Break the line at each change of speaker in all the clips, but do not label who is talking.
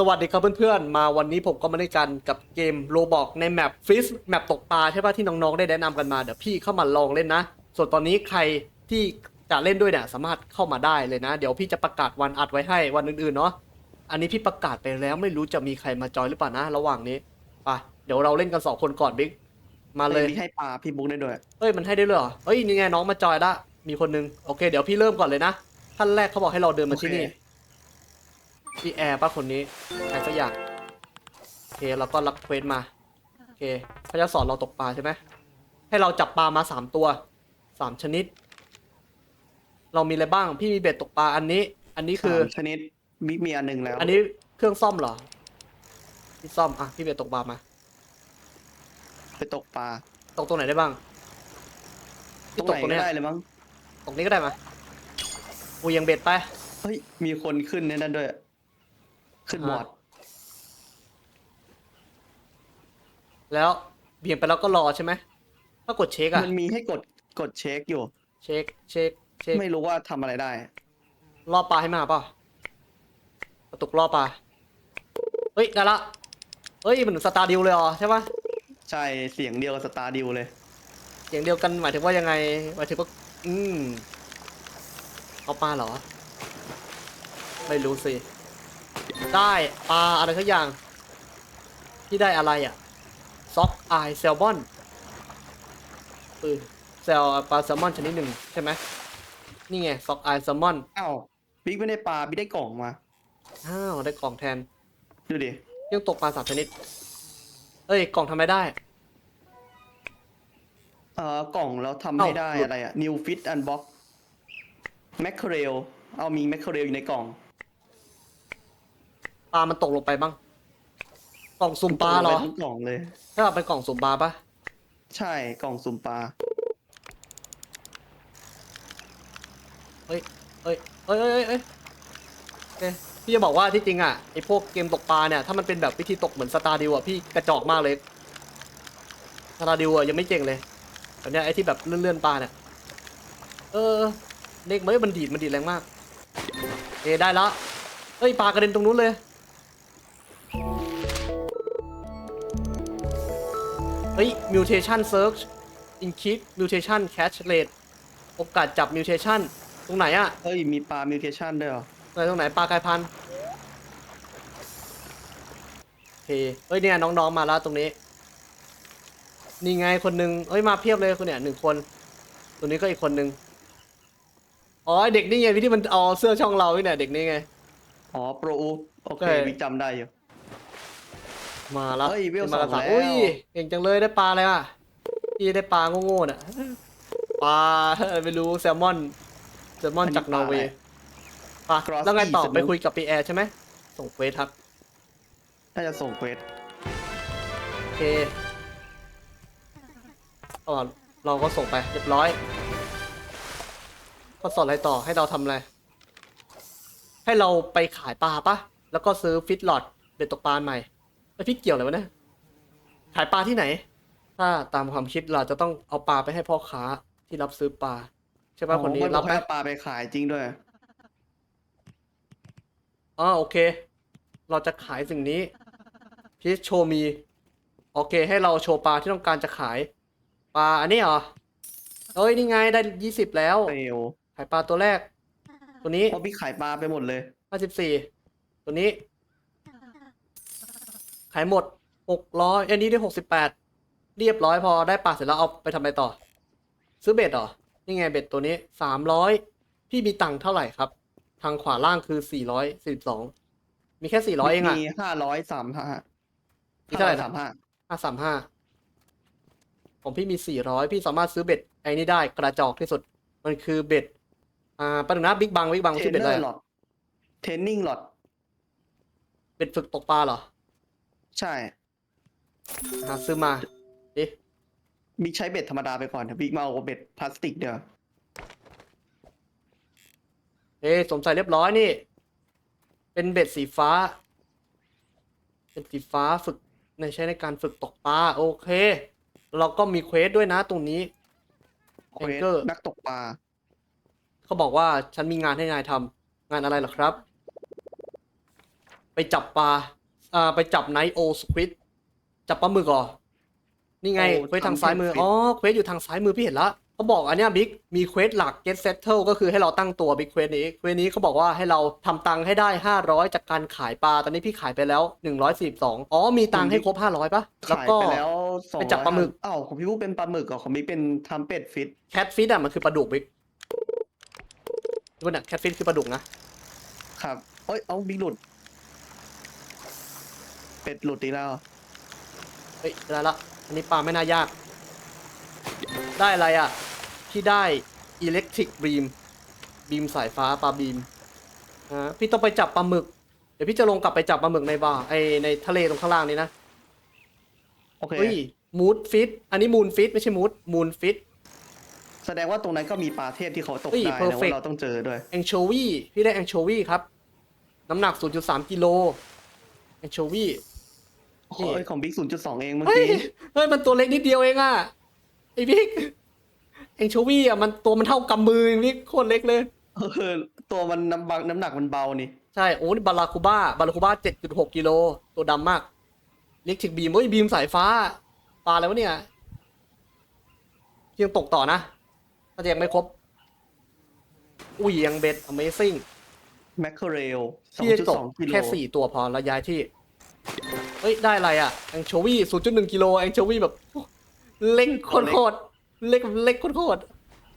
สวัสดีครับเพื่อนๆ มาวันนี้ผมก็มาเล่นกันกับเกมโรบอกในแมปฟิสแมปตกปลาใช่ป่ะที่น้องๆ ได้แนะนำกันมาเดี๋ยวพี่เข้ามาลองเล่นนะ ส่วนตอนนี้ใครที่จะเล่นด้วยเนี่ยสามารถเข้ามาได้เลยนะ เดี๋ยวพี่จะประกาศวันอัดไว้ให้วันอื่นๆเนาะอันนี้พี่ประกาศไปแล้วไม่รู้จะมีใครมาจอยหรือเปล่านะ ระหว่างนี้ไปเดี๋ยวเราเล่นกันสองคนก่อนบิ๊กมาเลย
มีให้ปลาพี่บุ๊กได้ด้วย
เฮ้ยมันให้ได้เลยเหรอเฮ้ยนี่ไงน้องมาจอยละมีคนนึงโอเค เดี๋ยวพี่เริ่มก่อนเลยนะขั้นแรกเขาบอกให้เราเดินมาที่นี่
โอเค
พี่แอร์ป้าคนนี้ใครสักอย่างโอเคเราก็รับเควสมาโอเคเขาจะสอนเราตกปลาใช่ไหมให้เราจับปลามาสามตัวสามชนิด เรามีอะไรบ้าง พี่มีเบ็ดตกปลาอันนี้ อันนี้คือ
สามชนิดบิ๊กมีอันหนึ่งแล้ว
อันนี้เครื่องซ่อมเหรอพี่ซ่อมอะพี่เบ็ดตกปลามา
ไปตกปลา
ตกตรงไหนได้บ้าง
ตร
พี่
ง
ต
ไห
ก
น
ตรง
ก็
เนี้ย
ได้เลยมั้ง
ตรงนี้ก็ได้มากูยังเบ็ดไป
เฮ้ยมีคนขึ้นในนั้นด้วย ขึ้นบอร์ด
แล้วเบี่ยงไปแล้วก็รอใช่ไหมถ้ากดเช็คอะ
มันมีให้กดกดเช็คอยู่
เช็คเช็คเช็ค
ไม่รู้ว่าทำอะไรได้
ล่อปลาให้มาเปล่ะกระตุกล่อปลาเฮ้ยได้ละเฮ้ยมันเหมือนสตาร์ดิวเลยเหรอใช่ปะ
ใช่เสียงเดียวกับสตาร์ดิวเลย
เสียงเดียวกันหมายถึงว่ายังไงหมายถึงว่าอืมเอาปลาเหรอ ไม่รู้สิ ได้ปลาอะไรสักอย่าง ที่ได้อะไรอะซ็อกไอแซลมอนเออแซลปลาแซลมอนชนิดหนึ่งใช่ไหมนี่ไงซ็อกไอแซลมอน
อ้าวบิ๊กไม่ได้ปลาบิ๊กได้กล่องมา
อ้าวได้กล่องแทน
ดูดิ
ยังตกปลาสามชนิด เอ้ย กล่องทำไม่ได้
เอ่อกล่องแล้วทำ
เอ้า
ให้ได้
หลุด
อะไรอะ new fit unbox mackerel เอามี mackerel อยู่ในกล่อง
ปลามันตกลงไปบ้าง กล่องสุ่มปลาเหรอ
ตกงไปทั้งกล่องเลย
ถ้าเป็นกล่องสุ่มปลาปะ
ใช่กล่องสุ่มปลา
เอ้ยเอ้ยเอ้ยเอ้ยเอ้ยโอเคพี่จะบอกว่าที่จริงอะไอพวกเกมตกปลาเนี่ย ถ้ามันเป็นแบบวิธีตกเหมือนสตาร์ดิวอะพี่กระจอกมากเลยสตาร์ดิวอะยังไม่เจ๋งเลยแต่เนี้ยไอที่แบบเลื่อนๆปลาเนี่ย เออเด็กมันมันดีดมันดีดแรงมาก เอยได้ละเอ้ยปลากระเด็นตรงนู้นเลย เฮ้ย mutation search increase mutation catch rate โอกาสจับ mutation ตรงไหนอะ
เฮ้ย มีปลา mutation ด้วยเหรอ
ตรงไหนตรงไหนปลากายพันธุ์โอเคเฮ้ยเนี่ยน้องๆมาแล้วตรงนี้ นี่ไงคนหนึ่งเฮ้ยมาเพียบเลยคนเนี่ยหนึ่งคน ตัวนี้ก็อีกคนหนึ่งอ๋อไอ้เด็กนี่ไงที่มันเอาเสื้อช่องเราเนี่ยเด็กนี่ไง
อ๋อ โปรโอเค
ใช่
บิ๊กจำได้อยู่
มาแล้ว
เฮ้ยเวล
มากัน
สองแล้ว
อุ้ยเก่งจังเลยได้ปลาอะไรอะพี่ได้ปลาโง่ๆน่ะปลาไม่รู้แซลมอนแซลมอนจากนอร์เวย์ปลาแล้วไงต่อไปคุยกับปีแอร์ใช่ไหมส่งเควสครับ
น่าจะส่งเควส
โอเคอ๋อเราก็ส่งไปเรียบร้อยก็สอนอะไรต่อให้เราทำอะไร ให้เราไปขายปลาปะแล้วก็ซื้อฟิตหลอดเบ็ดตกปลาใหม่ แล้วพี่เกี่ยวอะไรวะเนี่ยขายปลาที่ไหน ถ้าตามความคิดเราจะต้องเอาปลาไปให้พ่อค้าที่รับซื้อปลาใช่ปะคนนี้
อ๋อมั
รับไหม
ให้ปลาไปขายจริงด้วย
อ๋อโอเค เราจะขายสิ่งนี้พีชโชว์มีโอเค ให้เราโชว์ปลาที่ต้องการจะขาย ปลาอันนี้เหรอเอ้ยนี่ไงได้ยี่สิบแล้ว
เฟล
ขายปลาตัวแรก ตัวนี้
เพราะพี่ขายปลาไปหมดเลย
ห้าสิบสี่ตัวนี้ ขายหมดหกร้อยอันนี้ได้หกสิบแปดเรียบร้อยพอได้ปลาเสร็จแล้วเอาไปทำอะไรต่อ ซื้อเบ็ดเหรอนี่ไงเบ็ดตัวนี้สามร้อยพี่มีตังค์เท่าไหร่ครับ ทางขวาล่างคือสี่ร้อยสี่สิบสองมีแค่สี่ร้อยเองอะ
มีห้าร้อยสามห้า
มีเท่าไหร่นะ
สามห้า
ห้าสามห้าของพี่มีสี่ร้อยพี่สามารถซื้อเบ็ดไอ้นี่ได้กระจอกที่สุด มันคือเบ็ด อ่าประเด็นนะบิ๊กบังบิ๊กบัง
เทร
ชื่อนเบ็ด
เน
อะ
อ
ไร
ร์หล
อะ
อดเทรนนิ่งหลอด
เบ็ดฝึกตกปลาเหรอ
ใช่
หาซื้อมาดิ
บิ๊กใช้เบ็ดธรรมดาไปก่อนเดี๋ยวบิ๊กมาเอาเบ็ดพลาสติกเดี๋ยว
เอ้สวมใส่เรียบร้อยนี่ เป็นเบ็ดสีฟ้า เป็นสีฟ้าฝึกในใช้ในการฝึกตกปลาโอเค เราก็มีเควสด้วยนะตรงนี้
เควส
Anchor
นักตกปลา
เขาบอกว่าฉันมีงานให้นายทำงานอะไรเหรอครับ ไปไปจับปลา อ่าไปจับไนโอสควิดจับปลาหมึกเหรอ นี่ไง
โอ้
เควสทางซ้ายมือ
ทำเควส
อ๋อ เควสอยู่ทางซ้ายมือพี่เห็นละเขาบอกอันเนี้ยบิ๊ก มีเควสหลัก get settle ก็คือให้เราตั้งตัวบิ๊กเควสนี้ เควสนี้เขาบอกว่าให้เราทำตังค์ให้ได้ 500 จากการขายปลา ตอนนี้พี่ขายไปแล้ว 142 อ๋อ มีตังค์ให้ครบ 500ปะแล้ว
ขาย
ก็
ไปแล้วสอง
ไปจับปลาหมึก
อ้าวของพี่ผู้เป็นปลาหมึกเหรอของพี่เป็นทำเป็ดฟิต
แคทฟิชอะมันคือปลาดุกบิ๊กดูน่ะแคทฟิชคือปลาดุกนะ
ครับเอ้ย เอาบิ๊กหลุด เป็ดหลุดอีกแล้ว
เฮ้ยได้ละ อันนี้ปลาไม่น่ายาก ได้อะไรอะ ที่ได้ electric beam บีมสายฟ้าปลาบีมอ่าพี่ต้องไปจับปลาหมึก เดี๋ยวพี่จะลงกลับไปจับปลาหมึกในบ่าไอในทะเลตรงข้างล่างนี้นะ
โอเค
เฮ้ยมูดฟิต อันนี้มูนฟิตไม่ใช่มูดมูนฟิต
แสดงว่าตรงนั้นก็มีปลาเทศที่เขาตก
เฮ้ย
ได้นะ
perfect
ว่าเราต้องเจอด้วย
แองโชวีพี่ได้แองโชวีครับ น้ำหนัก 0.3 กิโล แองโชวี
โอ้ยของบิ๊กศูนย์จุดสองเองเมื่อ
เฮ้ย
กี้
เฮ้ยมันตัวเล็กนิดเดียวเองอะไอ้บิ๊กแองโชวีอะมันตัวมันเท่ากำมือเองบิ๊กโคตรเล็กเลย
เออตัวมันน้ำบักน้ำหนักมันเบานี่
ใช่ โอ้นี่บาราคูบ้าบาราคูบ้า7.6กิโล ตัวดำมาก เล็กถึกบีมเฮ้ยบีมสายฟ้า ปลาอะไรวะเนี่ย ยังตกต่อนะถ้าจะยังไม่ครบ อุ้ยยังเบ็ด Amazing
แมคเคเรลสอง
พี่จะ
จุด
ตก
สองกิโล
แค่สี่ตัวพอแล้วย้ายที่เฮ้ย ได้อะไรอะ แองโชวี0.1กิโลแองโชวีแบบเล็กโคตรๆเล็กเล็กโคตร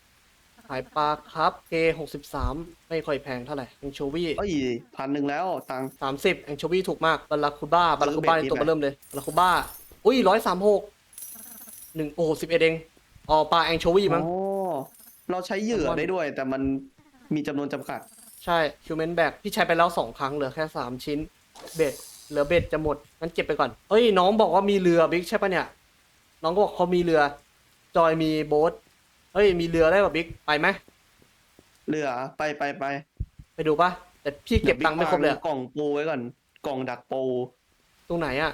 ๆขายปลาครับเก63ไม่ค่อยแพงเท่าไหร่แองโชวี
เอ้ยพันหนึ่งแล้วตังค์
สามสิบแองโชวีถูกมากบาราคูบ้าบาราคูบ้า
ซื้
ใน
อเบ็ด
ตัว
ดีไหม
มาเริ่มเลยบาราคูบ้า อุ้ยร้อยสามหกหนึ่งโอ้สิบเอ็ดเองอ๋อปลาแองโชวีมั้ง
อ๋อเราใช้เหยื่อ
ผมว่า
ได้ด้วย แต่มันมีจำนวนจำกัด
ใช่คิวเมนแบกพี่ใช้ไปแล้วสองครั้งเหลือแค่สามชิ้น เบ็ดเหลือเบ็ดจะหมดงั้นเก็บไปก่อนเอ้ยน้องบอกว่ามีเรือบิ๊กใช่ปะเนี่ย น้องก็บอกเขามีเรือ จอยมีโบ๊ทเฮ้ยมีเรือได้ป่ะบิ๊กไปไหม
เหลือไปไปไป
ไปดูปะแต่พี่เก็บตังค์ไม่ครบเลยอะ
กล่องปูไว้ก่อนกล่องดักปู
ตรงไหนอะ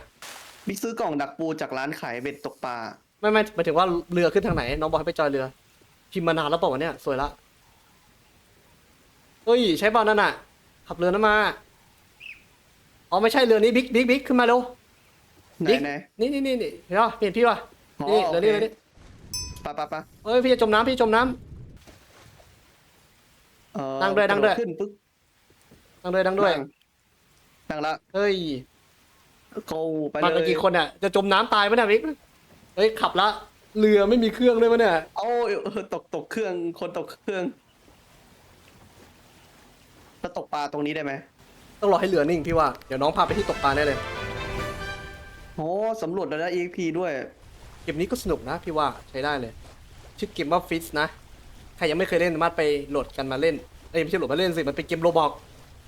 บิ๊กซื้อกล่องดักปูจากร้านขายเบ็ดตกปลา
ไม่ไม่หมายถึงว่าเรือขึ้นทางไหน น้องบอกให้ไปจอยเรือพิมพ์มานานแล้วเปล่าวะเนี่ยสวยละเฮ้ยใช้บอลนั่นน่ะ ขับเรือนั้นมา อ๋อไม่ใช่เรือนี้บิ๊กบิ๊กบิ๊กขึ้นมาเร็ว
ไหน
บิ๊ก
ไหน
นี่นี่นี่นี่เห็นป่ะเห็นพี่ป่ะ
อ๋อ
นี่
โอ
เรือ
เค
นี้เรือนี้
ปะปะปะ
เฮ้ยพี่จะจมน้ำพี่จมน้
เอ่อ
นั่งด้วยนั่งด้วย
กระโขึ้นปึ๊บำ
นั่งด้วยนั่งด้วย
นั่งนั่งละ
เฮ้ย
โกไป
มา
เล
กัน
ย
กี่คนเนี่ยจะจมน้ำตายปะเนี่ยบิ๊กเฮ้ยขับละเรือไม่มีเครื่องด้วยปะเนี่ย
โอ้ยเออตกตกเครื่องคนตกเครื่อง แล้วตกปลาตรงนี้ได้ไหม
ต้องรอให้เรือนิ่งพี่ว่า เดี๋ยวน้องพาไปที่ตกปลาแน่เลย
โอ้สำรวจแล้วได้ EXP ด้วย
เกมนี้ก็สนุกนะพี่ว่าใช้ได้เลย ชื่อเกมว่าฟิสนะ ใครยังไม่เคยเล่นสามารถไปโหลดกันมาเล่นเอ้ยไม่ใช่โหลดมาเล่นสิมันเป็นเกมโรบอก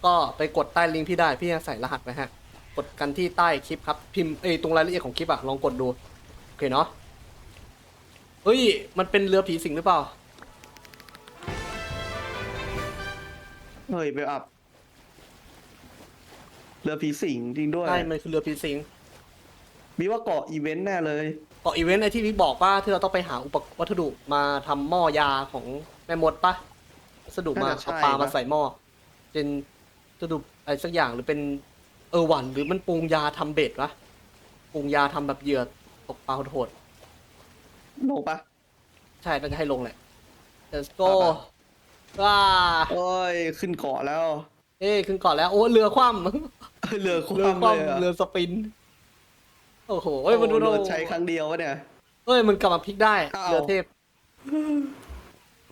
ก็ไปกดใต้ลิงก์พี่ได้พี่จะใส่รหัสไว้ฮะ กดกันที่ใต้คลิปครับพิมพ์เอ้ยตรงรายละเอียดของคลิปอะลองกดดูโอเคเนาะเฮ้ย มันเป็นเรือผีสิงหรือเปล่า
เฮ้ยไปอับเรือผีสิงจริงด้วย
ใช่มันคือเรือผีสิง
มีว่าเกาะอีเวนต์แน่เลย
เกาะอีเวนต์ไอที่วิกบอกว่าที่เราต้องไปหาอุปกรณ์วัสดุมาทำหม้อยาของแม่มดปะวัสดุมา
น่าจะใช่
เอาปลามา
นะ
ใส่หม้อเป็นวัสดุอะไรสักอย่างหรือเป็นเออหวันหรือมันปรุงยาทำเบ็ดวะปรุงยาทำแบบเหยื่อตกปลาโหด
ลงปะ
ๆใช่น่าจะให้ลงแหละ let's go
ไป
ว้า
โอ้ยขึ้นเกาะแล้ว
เอ้ยขึ้นก่อนแล้วโอ้เรือคว่
เรือคำ
เรือ
ว่ำ
ค
เลยอะ
ว่ำเรือสปิน โอ้โหเอ้ยมันดู
โอ้โดนใช้ครั้งเดียววะเนี่ย
เอ้ยมันกลับมาพลิกได้
อ้าว
เรือเทพ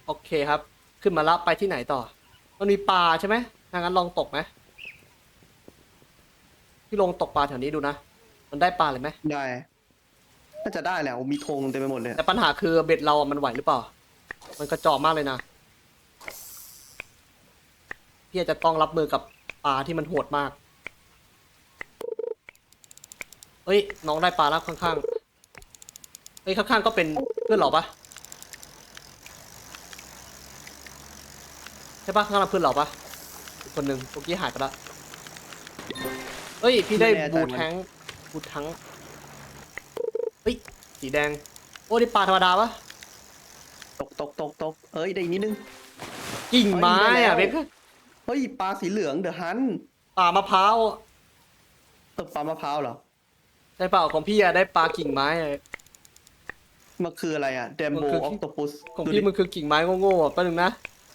โอเคครับ ขึ้นมาแล้วไปที่ไหนต่อ มันมีปลาใช่ไหมถ้างั้นลองตกไหมพี่ลองตกปลาแถวนี้ดูนะมันได้ปลาเลยไหม
ได้น่าจะได้แหละมีธงเต็มไปหมดเลย
แต่ปัญหาคือเบ็ดเราอะมันไหวหรือเปล่า มันกระจอกมากเลยนะ พี่อาจจะต้องรับมือกับปลาที่มันโหดมากเฮ้ย น้องได้ปลาแล้วข้างๆเฮ้ยข้างๆก็เป็นเพื่อนเหรอปะใช่ปะข้างๆเพื่อนเหรอปะอีกคนหนึ่งเมื่อกี้หายไปละเฮ้ย พี่ได้
ไม่แน่ใจ
บู
มัน
แทงบูทังเฮ้ย สีแดง โอ้นี่ปลาธรรมดาปะ
ตกตกตกตกเอ้ย ได้อีกนิดนึง
กิ่งไม้
เฮ้ยได้แล้
อะ
ว
เบค
เฮ้ยปลาสีเหลืองเดอะฮัน
ป่ามะพร้าว
ปลามะพร้าวเหรอ
ใช่เปล่าของพี่อะได้ปลากิ่งไม้อะ
มันคืออะไรอะเดม
มัน
โบ
คือ
ออคโตปัส
ของพี่มันคือกิ่งไม้โง่ๆอะแป๊บนึงนะ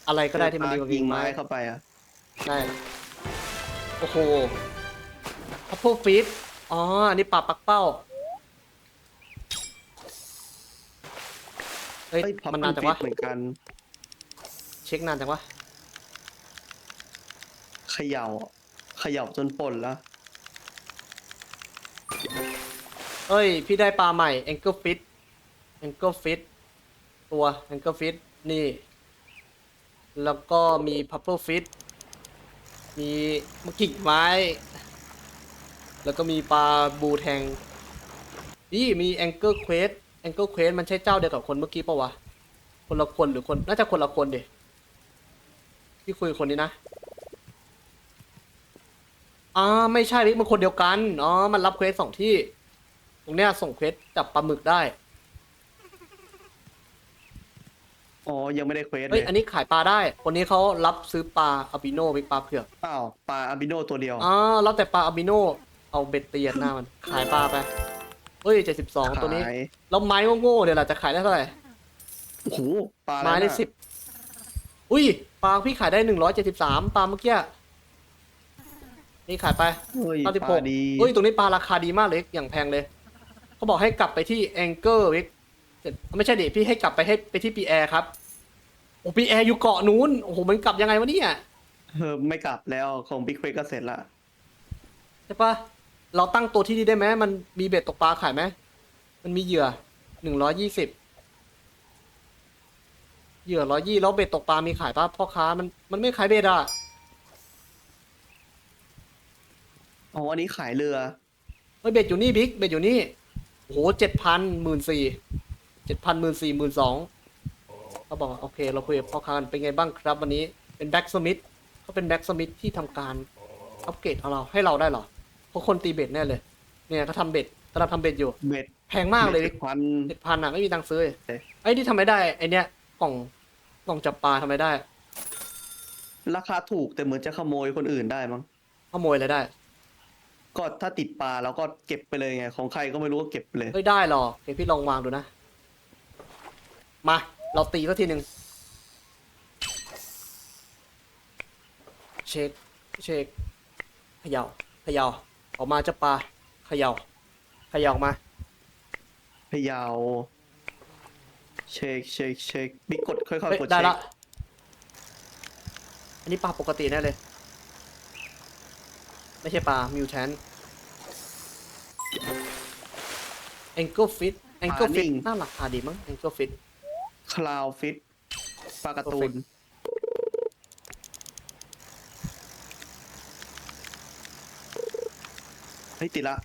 อะไรก็ได้ที่มันดีกว่า
กิ่
กิ่
ง
ง
ไม้
ไม้
เข้าไปอะ
ใช่โอ้โหพัพเพิลฟิตอ๋อ อันนี้ปลาปักเป้าเฮ้ย
เอ้ยพับ
มันนานจัง
ฟิ
วะ
ตเหมือนกัน
เช็คนานจังวะ
เขย่าเขย่าจนป่นแล้ว
เอ้ย พี่ได้ปลาใหม่ Angle Fit Angle Fit ตัว Angle Fit นี่ แล้วก็มี Purple Fit มีมะกิ่งไม้ แล้วก็มีปลาบูแทง นี่มี Angle Quest Angle Quest มันใช่เจ้าเดียวกับคนเมื่อกี้ปะวะ คนละคนหรือคน น่าจะคนละคนดิพี่คุยกับคนนี้นะ อ่าไม่ใช่พี่มันคนเดียวกันอ๋อมันรับเควสสองที่ ตรงเนี้ยส่งเควสจับปลาหมึกได้
อ๋อ ยังไม่ได้เควส
เฮ้
เลยย
อันนี้ขายปลาได้คนนี้เขารับซื้อปลาอาบิโนเป็นปลาเผือก
อ้าวปลาอาบิโนตัวเดียว
อ๋อรับแต่ปลาอาบิโนเอาเบ็ดเตียนหน้ามันขายปลาไปเฮ้ยเจ็ดสิบสองตัวนี้
ขาย
แล้วไม้โง่ๆเดี๋ยวเราจะขายได้เท่าไหร่
โอ้โหปลาอะไร
ไม้ได้
น่ะ
สิบ อุ้ย ปลาพี่ขายได้หนึ่งร้อยเจ็ดสิบสามปลาเมื่อกี้ นี่ขายไป
เฮ้ย
เก้าสิบ
ป
ห
ลากดี
เฮ้ย ตรงนี้ปลาราคาดีมากเลย อย่างแพงเลย เขาบอกให้กลับไปที่แองเกอร์วิกไม่ใช่ดิพี่ให้กลับไปให้ไปที่ปีแอร์ครับ โอ้ปีแอร์อยู่เกาะนู้น โอ้โห มันกลับยังไงวะเนี่ย
เออไม่กลับแล้วของบิ๊กเควสก็เสร็จละ
ใช่ปะเราตั้งตัวที่นี่ได้ไหม มันมีเบ็ดตกปลาขายไหม มันมีเหยื่อหนึ่งร้อยยี่สิบ เหยื่อร้อยยี่แล้วเบ็ดตกปลามีขายปะพ่อค้ามันมันไม่ขายเบ็ดอะ
อ๋ออันนี้ขายเรือ
เฮ้ยเบ็ดอยู่นี่บิ๊กเบ็ดอยู่นี่โอ้โหเจ็ดพันหมื่นสี่เจ็ดพันหมื่นสี่หมื่นสองเขาบอกว่าโอเค เราคุยกับพ่อค้ากันเป็นไงบ้างครับวันนี้เป็นแบ็กสมิธเขาเป็นแบ็กสมิธที่ทำการอัปเกรดเอาเราให้เราได้เหรอเพราะคนตีเบ็ดแน่เลย เนี่ยเขาทำเบ็ดกำลังทำเบ็ดอยู่
เบ็ด
แพงมากเลย
บ็ดพัน
เจ็ดพันอะไม่มีตังค์ซื้อ
เอ๊ะ
ไอ้ยนี่ทำไมได้ไอเนี้ยกล่องกล่องจับปลาทำไมได้
ราคาถูกแต่เหมือนจะขโมยคนอื่นได้มั้ง
ขโมยอะไรได้
ก็ถ้าติดปลาเราก็เก็บไปเลยไง ของใครก็ไม่รู้ก็เก็บไปเลย
เฮ้ยได้หรอเดี๋ยวพี่ลองวางดูนะ มา เราตีสักทีหนึ่งเช็คเช็คเขย่าเขย่าออกมาเจะปลาเขย่าเขย่าออกมา
พยาวเช็คเช็คเช็คบิ๊กกดค่อย
เฮ้ย
ๆกด
ได้
เช็ค
ละ อันนี้ปลาปกติแน่เลย ไม่ใช่ปลา มิวแทนแองเกิลฟิตแองเกิลฟิตน่าราคาดีมั้งแองเกิลฟิต
คลาวฟิตปลาการ์ตูน
Perfect
เฮ้ยติดละ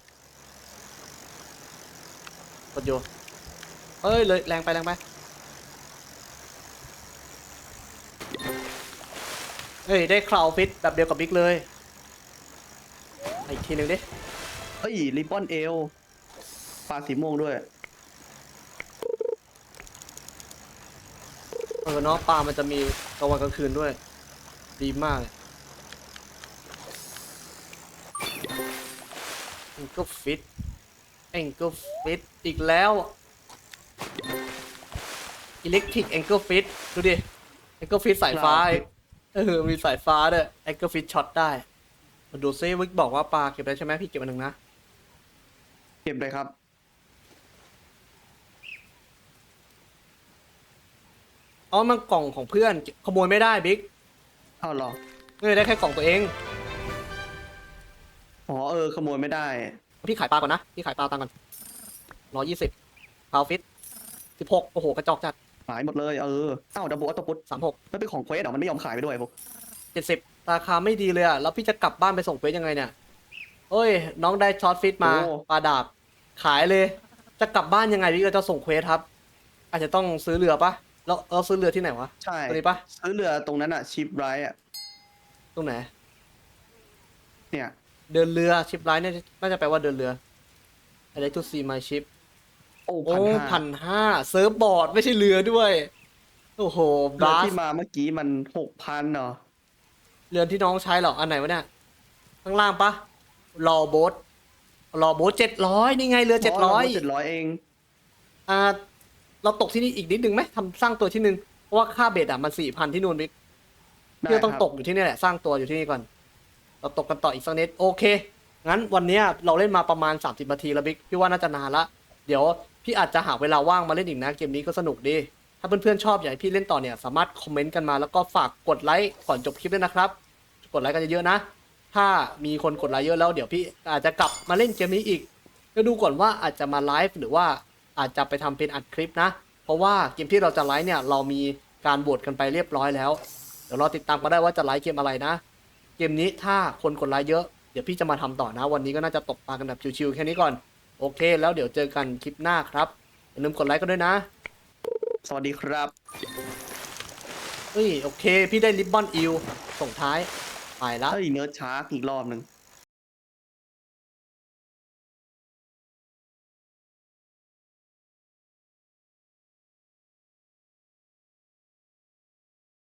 กดโยเอ้ยเลยแรงไปแรงไปเฮ้ย ได้คลาวฟิตแบบเดียวกับบิ๊กเลย อีกทีหนึ่งดิ
เฮ้ยริบบอนเอลปลาสีม่วงด้วย
เออเนาะปลามันจะมีกลางวันกลางคืนด้วย ดีมากเลยเอ็งก็ฟิตเอ็งก็ฟิตอีกแล้วอิเล็กทริกเอ็งก็ฟิตดูดิเอ็งก็ฟิตสายฟ้า
Cloud Fit
เออ มีสายฟ้าด้วยเอ็งก็ฟิตช็อตได้ มาดูซิวิกบอกว่าปลาเก็บได้ใช่ไหมพี่เก็บอันหนึ่งนะ
เก็บเลยครับ
อ๋อ มันกล่องของเพื่อนขโมยไม่ได้บิ๊ก
อ้าวเหรอ
เออได้แค่กล่องตัวเอง
อ๋อเออขโมยไม่ได้
พี่ขายปลาก่อนนะ พี่ขายปลาตังค์ก่อนร้อยยี่สิบพาวฟิตสิบหกโอ้โห กระจอกจัด
หายหมดเลย เอออ้าวดับเบิลออโตพุต
สามหก
ไม่เป็นของเควสเหรอมันไม่ยอมขายไปด้วยพวก
เจ็ดสิบราคาไม่ดีเลยอะแล้วพี่จะกลับบ้านไปส่งเฟซยังไงเนี่ยเอ้ย น้องได้ช็อตฟิตมาปลาดาบ ขายเลย จะกลับบ้านยังไงพี่ก็จะส่งเควสครับ อาจจะต้องซื้อเรือปะแล้วเราซื้อเรือที่ไหนวะ
ใช่
ตัวนี้ปะ
ซื้อเรือตรงนั้นอะชิปไรอะ
ตรงไหน
เนี่ย
เดินเรือชิปไลน์เนี่ยน่าจะแปลว่าเดินเรือ I like to see my ship
โอ้
โอ้
พั
พั
น
น
ห้า
ห้าเซิร์ฟบอร์ดไม่ใช่เรือด้วย โอ้โหบ
เรือ
ลาส
ที่มาเมื่อกี้มันหกพันเหรอ
เรือนที่น้องใช้เหรอ อันไหนวะเนี่ย ข้างล่างปะรอโบสรอโบเจ็ดร้อยนี่ไงเรือเจ็ดร้อย
เจ็ดร้อยเอง
อ่า เราตกที่นี่อีกนิดนึงไหมทำสร้างตัวที่หนึ่งเพราะว่าค่าเบ็ดอะมันสี่พันที่นู่นบิ๊ก
ได้
พี่ก็ต้อง
ครับ
ตกอยู่ที่นี่แหละ สร้างตัวอยู่ที่นี่ก่อน เราตกกันต่ออีกสักนิดโอเค งั้นวันเนี้ยเราเล่นมาประมาณ30นาทีแล้วบิ๊ก พี่ว่าน่าจะนานละ เดี๋ยวพี่อาจจะหาเวลาว่างมาเล่นอีกนะ เกมนี้ก็สนุกดี ถ้าเพื่อนๆชอบอยากให้พี่เล่นต่อเนี่ย สามารถคอมเมนต์กันมาแล้วก็ฝากกดไลค์ก่อนจบคลิปด้วยนะครับ กดไลค์กันเยอะๆนะ ถ้ามีคนกดไลค์เยอะแล้วเดี๋ยวพี่อาจจะกลับมาเล่นเกมนี้อีกก็ดูก่อนว่าอาจจะมาไลฟ์หรือว่าอาจจะไปทำเป็นอัดคลิปนะ เพราะว่าเกมที่เราจะไลฟ์เนี่ยเรามีการโหวตกันไปเรียบร้อยแล้ว เดี๋ยวรอติดตามกันได้ว่าจะไลฟ์เกมอะไรนะ เกมนี้ถ้าคนกดไลค์เยอะเดี๋ยวพี่จะมาทำต่อนะ วันนี้ก็น่าจะตกปลากันแบบชิวๆแค่นี้ก่อน โอเค แล้วเดี๋ยวเจอกันคลิปหน้าครับอย่าลืมกดไลค์กันด้วยนะ
สวัสดีครับ
เฮ้ย โอเค พี่ได้ริบบอนอิวส่งท้าย ไปละ
เฮ้ยเนื้อชาร์กอีกรอบหนึ่ง